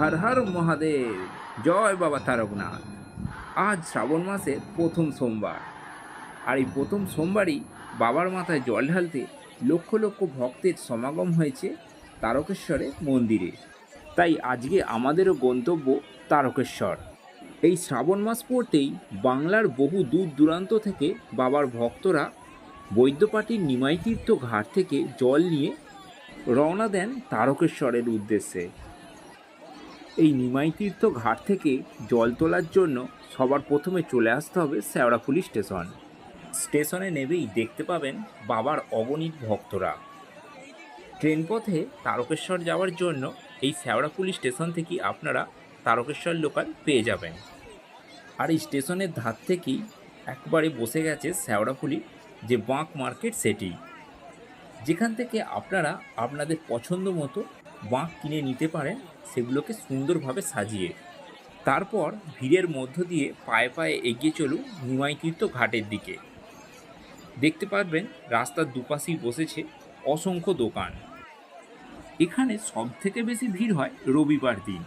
হর হর মহাদেব। জয় বাবা তারকনাথ। আজ শ্রাবণ মাসের প্রথম সোমবার। আর এই প্রথম সোমবারই বাবার মাথায় জল ঢালতে লক্ষ লক্ষ ভক্তের সমাগম হয়েছে তারকেশ্বরে মন্দিরে। তাই আজকে আমাদেরও গন্তব্য তারকেশ্বর। এই শ্রাবণ মাস পড়তেই বাংলার বহু দূর দূরান্ত থেকে বাবার ভক্তরা বৈদ্যপাটির নিমাইতীর্থ ঘাট থেকে জল নিয়ে রওনা দেন তারকেশ্বরের উদ্দেশ্যে। এই নিমাইতীর্থ ঘাট থেকে জল তোলার জন্য সবার প্রথমে চলে আসতে হবে শেওড়াফুলি স্টেশন। স্টেশনে নেবেই দেখতে পাবেন বাবার অগণিত ভক্তরা। ট্রেন পথে তারকেশ্বর যাওয়ার জন্য এই শেওড়াফুলি স্টেশন থেকেই আপনারা তারকেশ্বর লোকাল পেয়ে যাবেন। আর এই স্টেশনের ধার থেকেই একবারে বসে গেছে শেওড়াফুলি যে বাঁক মার্কেট সেটি। যেখান থেকে আপনারা আপনাদের পছন্দ মতো বাঁক কিনে নিতে পারেন, সেগুলোকে সুন্দরভাবে সাজিয়ে। তারপর ভিড়ের মধ্য দিয়ে পায়ে পায়ে এগিয়ে চলুন নিমাইতীর্থ ঘাটের দিকে। দেখতে পারবেন রাস্তার দুপাশেই বসেছে অসংখ্য দোকান। এখানে সব থেকে বেশি ভিড় হয় রবিবার দিন।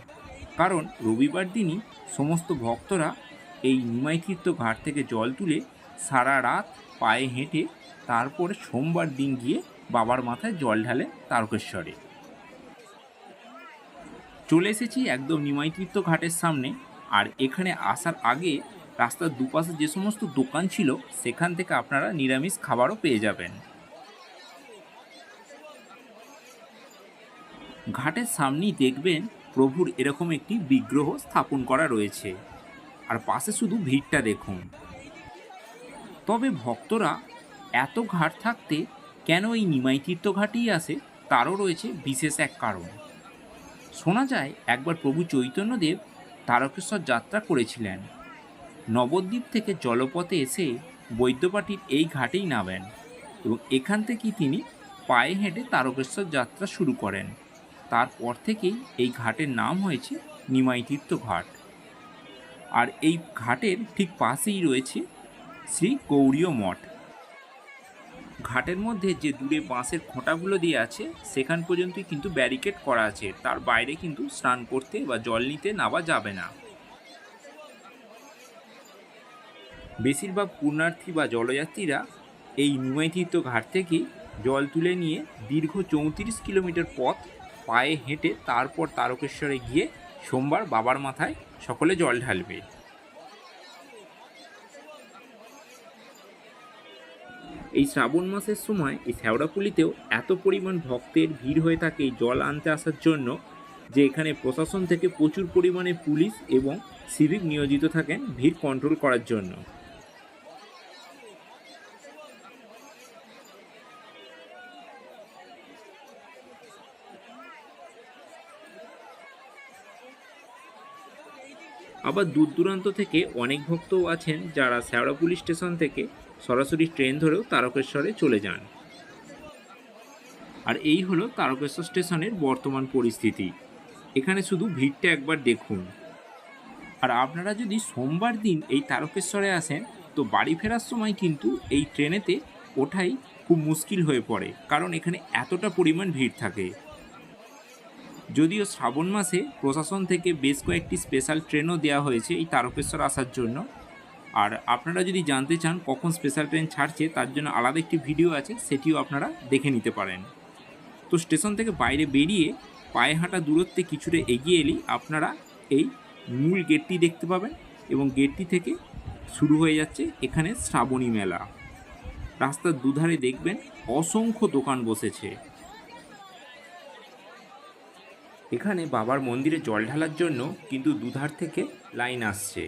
কারণ রবিবার দিনই সমস্ত ভক্তরা এই নিমাইতীর্থ ঘাট থেকে জল তুলে সারা রাত পায়ে হেঁটে তারপরে সোমবার দিন গিয়ে বাবার মাথায় জল ঢালে তারকেশ্বরে। চলে এসেছি একদম নিমাইতীর্থ ঘাটের সামনে। আর এখানে আসার আগে রাস্তার দুপাশে যে সমস্ত দোকান ছিল, সেখান থেকে আপনারা নিরামিষ খাবারও পেয়ে যাবেন। ঘাটের সামনেই দেখবেন প্রভুর এরকম একটি বিগ্রহ স্থাপন করা রয়েছে। আর পাশে শুধু ভিড়টা দেখুন। তবে ভক্তরা এত ঘাট থাকতে কেন এই নিমাই তীর্থ ঘাটেই আসে, তারও রয়েছে বিশেষ এক কারণ। শোনা যায়, একবার প্রভু চৈতন্যদেব তারকেশ্বর যাত্রা করেছিলেন। নবদ্বীপ থেকে জলপথে এসে বৈদ্যপাটির এই ঘাটেই নামেন এবং এখান থেকেই তিনি পায়ে হেঁটে তারকেশ্বর যাত্রা শুরু করেন। তারপর থেকেই এই ঘাটের নাম হয়েছে নিমাইতীর্থ ঘাট। আর এই ঘাটের ঠিক পাশেই রয়েছে শ্রী গৌরীয় মঠ। ঘাটের মধ্যে যে দূরে বাঁশের খোঁটাগুলো দিয়ে আছে, সেখান পর্যন্তই কিন্তু ব্যারিকেড করা আছে। তার বাইরে কিন্তু স্নান করতে বা জল নিতে নামা যাবে না। বেশিরভাগ পুণ্যার্থী বা জলযাত্রীরা এই নিমাইতীর্থ ঘাট থেকে জল তুলে নিয়ে দীর্ঘ চৌত্রিশ কিলোমিটার পথ পায়ে হেঁটে তারপর তারকেশ্বরে গিয়ে সোমবার বাবার মাথায় সকলে জল ঢালবে। এই শ্রাবণ মাসের সময় এই শ্যাওড়াপুলিতেও এত পরিমাণ ভক্তের ভিড় হয়ে থাকে জল আনতে আসার জন্য যে এখানে প্রশাসন থেকে প্রচুর পরিমাণে পুলিশ এবং সিভিক নিয়োজিত থাকেন ভিড় কন্ট্রোল করার জন্য। আবার দূর দূরান্ত থেকে অনেক ভক্তও আছেন যারা শেওড়াপুলি স্টেশন থেকে সরাসরি ট্রেন ধরেও তারকেশ্বরে চলে যান। আর এই হলো তারকেশ্বর স্টেশনের বর্তমান পরিস্থিতি। এখানে শুধু ভিড়টা একবার দেখুন। আর আপনারা যদি সোমবার দিন এই তারকেশ্বরে আসেন, তো বাড়ি ফেরার সময় কিন্তু এই ট্রেনেতে ওঠাই খুব মুশকিল হয়ে পড়ে, কারণ এখানে এতটা পরিমাণ ভিড় থাকে। যদিও শ্রাবণ মাসে প্রশাসন থেকে বেশ কয়েকটি স্পেশাল ট্রেনও দেওয়া হয়েছে এই তারকেশ্বর আসার জন্য। আর আপনারা যদি জানতে চান কখন স্পেশাল ট্রেন ছাড়ছে, তার জন্য আলাদা একটি ভিডিও আছে, সেটিও আপনারা দেখে নিতে পারেন। তো স্টেশন থেকে বাইরে বেরিয়ে পায়ে হাঁটা দূরত্বে কিছুটা এগিয়ে এলেই আপনারা এই মূল গেটটি দেখতে পাবেন এবং গেটটি থেকে শুরু হয়ে যাচ্ছে এখানে শ্রাবণী মেলা। রাস্তার দুধারে দেখবেন অসংখ্য দোকান বসেছে। এখানে বাবার মন্দিরে জল ঢালার জন্য কিন্তু দুধার থেকে লাইন আসছে।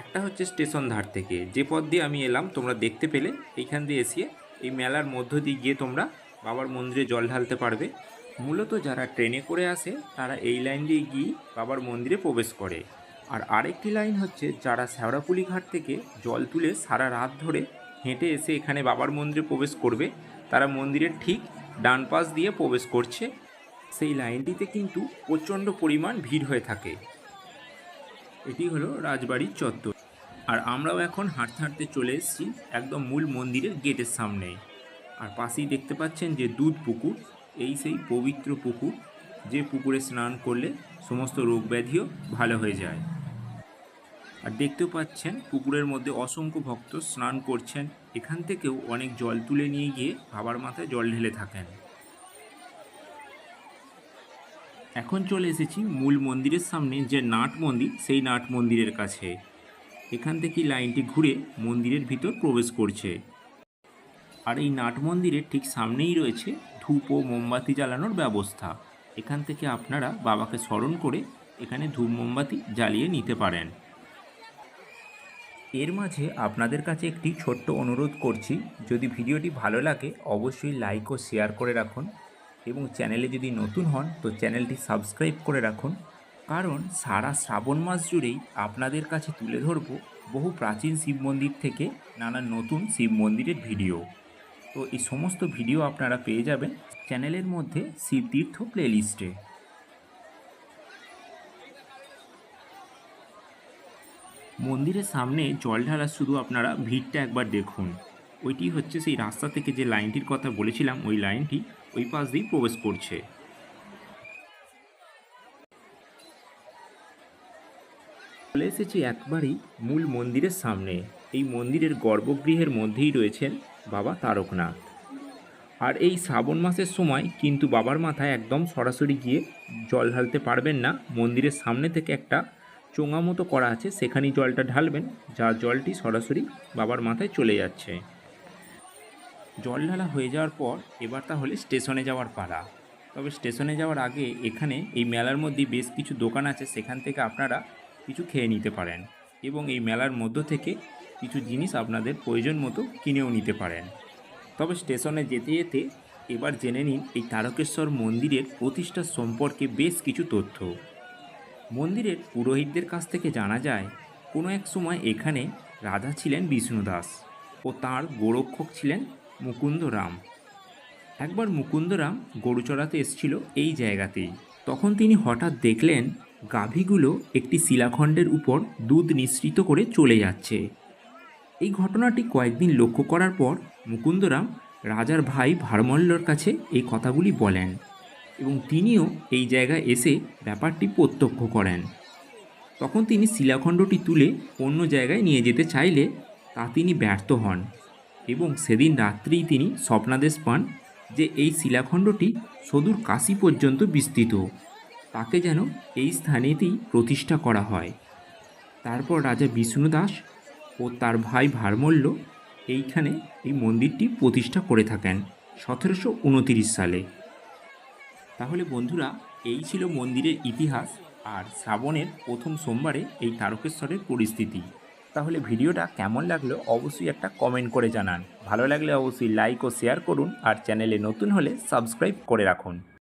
একটা হচ্ছে স্টেশন ধার থেকে। যে পথ দিয়ে আমি এলাম, তোমরা দেখতে পেলে, এইখান দিয়ে এসে এই মেলার মধ্য দিয়ে গিয়ে তোমরা বাবার মন্দিরে জল ঢালতে পারবে। মূলত যারা ট্রেনে করে আসে, তারা এই লাইন দিয়ে গিয়ে বাবার মন্দিরে প্রবেশ করে। আর আরেকটি লাইন হচ্ছে, যারা শ্যাওড়াপুলি ঘাট থেকে জল তুলে সারা রাত ধরে হেঁটে এসে এখানে বাবার মন্দিরে প্রবেশ করবে, তারা মন্দিরের ঠিক ডান পাশ দিয়ে প্রবেশ করছে। সেই লাইনটিতে কিন্তু প্রচণ্ড পরিমাণ ভিড় হয়ে থাকে। এটি হলো রাজবাড়ির চত্বর। আর আমরাও এখন হাঁটতে হাঁটতে চলে এসেছি একদম মূল মন্দিরের গেটের সামনে। আর পাশেই দেখতে পাচ্ছেন যে দুধ পুকুর, এই সেই পবিত্র পুকুর, যে পুকুরে স্নান করলে সমস্ত রোগ ব্যাধিও ভালো হয়ে যায়। আর দেখতেও পাচ্ছেন পুকুরের মধ্যে অসংখ্য ভক্ত স্নান করছেন। এখান থেকেও অনেক জল তুলে নিয়ে গিয়ে বাবার মাথায় জল ঢেলে থাকেন। এখন চলে এসেছি মূল মন্দিরের সামনে যে নাট মন্দির, সেই নাট মন্দিরের কাছে। এখান থেকে লাইনটি ঘুরে মন্দিরের ভিতর প্রবেশ করছে। আর এই নাট মন্দিরের ঠিক সামনেই রয়েছে ধূপ ও মোমবাতি জ্বালানোর ব্যবস্থা। এখান থেকে আপনারা বাবাকে স্মরণ করে এখানে ধূপ মোমবাতি জ্বালিয়ে নিতে পারেন। এর মাঝে আপনাদের কাছে একটি ছোট্ট অনুরোধ করছি। যদি ভিডিওটি ভালো লাগে, অবশ্যই লাইক ও শেয়ার করে রাখুন। এবং চ্যানেলে যদি নতুন হন, তো চ্যানেলটি সাবস্ক্রাইব করে রাখুন। কারণ সারা শ্রাবণ মাস জুড়েই আপনাদের কাছে তুলে ধরব বহু প্রাচীন শিব মন্দির থেকে নানা নতুন শিব মন্দিরের ভিডিও। তো এই সমস্ত ভিডিও আপনারা পেয়ে যাবেন চ্যানেলের মধ্যে শিবতীর্থ প্লেলিস্টে। মন্দিরের সামনে জল ঢালা শুধু আপনারা ভিড়টা একবার দেখুন। ওইটি হচ্ছে সেই রাস্তা থেকে যে লাইনটির কথা বলেছিলাম, ওই লাইনটি ওই পাশ দিয়েই প্রবেশ করছে। চলে এসেছি একবারই মূল মন্দিরের সামনে। এই মন্দিরের গর্ভগৃহের মধ্যেই রয়েছেন বাবা তারকনাথ। আর এই শ্রাবণ মাসের সময় কিন্তু বাবার মাথায় একদম সরাসরি গিয়ে জল ঢালতে পারবেন না। মন্দিরের সামনে থেকে একটা চোঙা মতো করা আছে, সেখানেই জলটা ঢালবেন, যা জলটি সরাসরি বাবার মাথায় চলে যাচ্ছে। জল ঢালা হয়ে যাওয়ার পর এবার তাহলে স্টেশনে যাওয়ার পালা। তবে স্টেশনে যাওয়ার আগে এখানে এই মেলার মধ্যে বেশ কিছু দোকান আছে, সেখান থেকে আপনারা কিছু খেয়ে নিতে পারেন এবং এই মেলার মধ্য থেকে কিছু জিনিস আপনাদের প্রয়োজন মতো কিনেও নিতে পারেন। তবে স্টেশনে যেতে যেতে এবার জেনে নিন এই তারকেশ্বর মন্দিরের প্রতিষ্ঠা সম্পর্কে বেশ কিছু তথ্য। মন্দিরের পুরোহিতদের কাছ থেকে জানা যায়, কোনো এক সময় এখানে রাজা ছিলেন বিষ্ণুদাস ও তার গোরক্ষক ছিলেন মুকুন্দরাম। একবার মুকুন্দরাম গরু চড়াতে এসেছিল এই জায়গাতেই। তখন তিনি হঠাৎ দেখলেন গাভীগুলো একটি শিলাখণ্ডের উপর দুধ নিঃসৃত করে চলে যাচ্ছে। এই ঘটনাটি কয়েকদিন লক্ষ্য করার পর মুকুন্দরাম রাজার ভাই ভারমল্লর কাছে এই কথাগুলি বলেন এবং তিনিও এই জায়গায় এসে ব্যাপারটি প্রত্যক্ষ করেন। তখন তিনি শিলাখণ্ডটি তুলে অন্য জায়গায় নিয়ে যেতে চাইলে তা তিনি ব্যর্থ হন। এবং সেদিন রাত্রেই তিনি স্বপ্নাদেশ পান যে এই শিলাখণ্ডটি সদূর কাশি পর্যন্ত বিস্তৃত। তাকে যেন এই স্থানেতেই প্রতিষ্ঠা করা হয়। তারপর রাজা বিষ্ণুদাস ও তার ভাই ভারমল্য এইখানে এই মন্দিরটি প্রতিষ্ঠা করে থাকেন সতেরোশো উনতিরিশ সালে। তাহলে বন্ধুরা, এই ছিল মন্দিরের ইতিহাস আর শ্রাবণের প্রথম সোমবারে এই তারকেশ্বরের পরিস্থিতি। তাহলে ভিডিওটা কেমন লাগল অবশ্যই একটা কমেন্ট করে জানান। ভালো লাগলে অবশ্যই লাইক ও শেয়ার করুন আর চ্যানেলে নতুন হলে সাবস্ক্রাইব করে রাখুন।